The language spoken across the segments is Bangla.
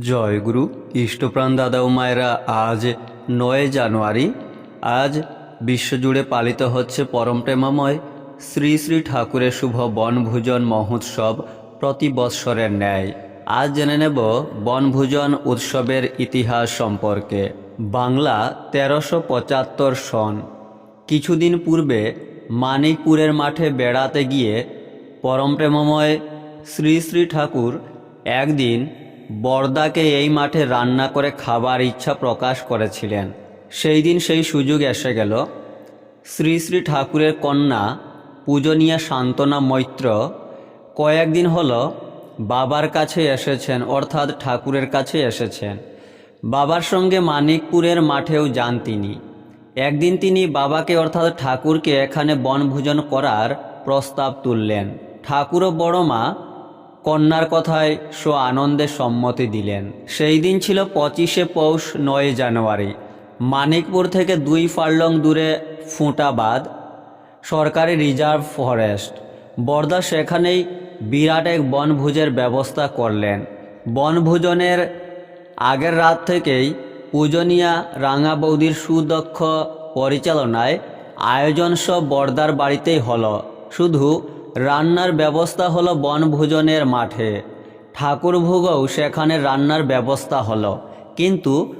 জয় গুরু। ইষ্টপ্রাণ দাদা ও মায়েরা, আজ নয় জানুয়ারি, আজ বিশ্বজুড়ে পালিত হচ্ছে পরম প্রেমময় শ্রী শ্রী ঠাকুরের শুভ বনভোজন মহোৎসব প্রতি বৎসরের ন্যায়। আজ জেনে নেব বনভোজন উৎসবের ইতিহাস সম্পর্কে। বাংলা তেরোশো পঁচাত্তর সন। কিছুদিন পূর্বে মানিকপুরের মাঠে বেড়াতে গিয়ে পরম প্রেমময় শ্রী শ্রী ঠাকুর একদিন বর্দাকে এই মাঠে রান্না করে খাবার ইচ্ছা প্রকাশ করেছিলেন। সেই দিন সেই সুযোগ এসে গেল। শ্রী শ্রী ঠাকুরের কন্যা পূজনীয়া শান্তনা মৈত্র কয়েকদিন হলো বাবার কাছে এসেছেন, অর্থাৎ ঠাকুরের কাছে এসেছেন। বাবার সঙ্গে মানিকপুরের মাঠেও যান তিনি। একদিন তিনি বাবাকে, অর্থাৎ ঠাকুরকে এখানে বনভোজন করার প্রস্তাব তুললেন। ঠাকুর ও বড় মা কন্যার কথায় সো আনন্দে সম্মতি দিলেন। সেই দিন ছিল পঁচিশে পৌষ, নয় জানুয়ারি। মানিকপুর থেকে দুই ফার্লং দূরে ফুঁটাবাদ, সরকারি রিজার্ভ ফরেস্ট। বর্দা সেখানেই বিরাট এক বনভোজের ব্যবস্থা করলেন। বনভোজনের আগের রাত থেকেই পূজনীয়া রাঙা বৌদির সুদক্ষ পরিচালনায় আয়োজন সব বর্দার বাড়িতেই হলো। শুধু রান্নার ব্যবস্থা হলো বনভোজনের মাঠে। ঠাকুরভোগও সেখানে রান্নার ব্যবস্থা হলো। কিন্তু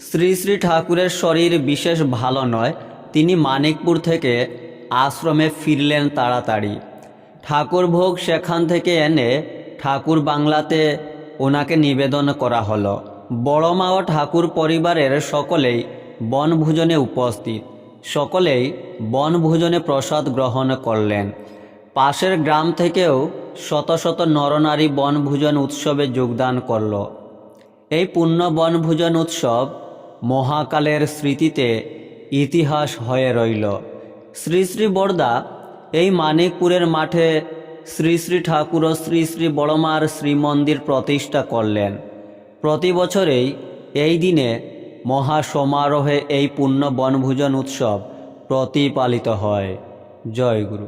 শ্রী শ্রী ঠাকুরের শরীর বিশেষ ভালো নয়, তিনি মানিকপুর থেকে আশ্রমে ফিরলেন তাড়াতাড়ি। ঠাকুর ভোগ সেখান থেকে এনে ঠাকুর বাংলাতে ওনাকে নিবেদন করা হলো। বড় মা ও ঠাকুর পরিবারের সকলেই বনভোজনে উপস্থিত। সকলেই বনভোজনে প্রসাদ গ্রহণ করলেন। পাশের গ্রাম থেকেও শত শত নরনারী বনভোজন উৎসবে যোগদান করল। এই পুণ্য বনভোজন উৎসব মহাকালের স্মৃতিতে ইতিহাস হয়ে রইল। শ্রী শ্রী বর্দা এই মানিকপুরের মাঠে শ্রী শ্রী ঠাকুর ও শ্রী শ্রী বড়মার শ্রীমন্দির প্রতিষ্ঠা করলেন। প্রতি বছরেই এই দিনে মহা সমারোহে এই পুণ্য বনভোজন উৎসব প্রতিপালিত হয়। জয় গুরু।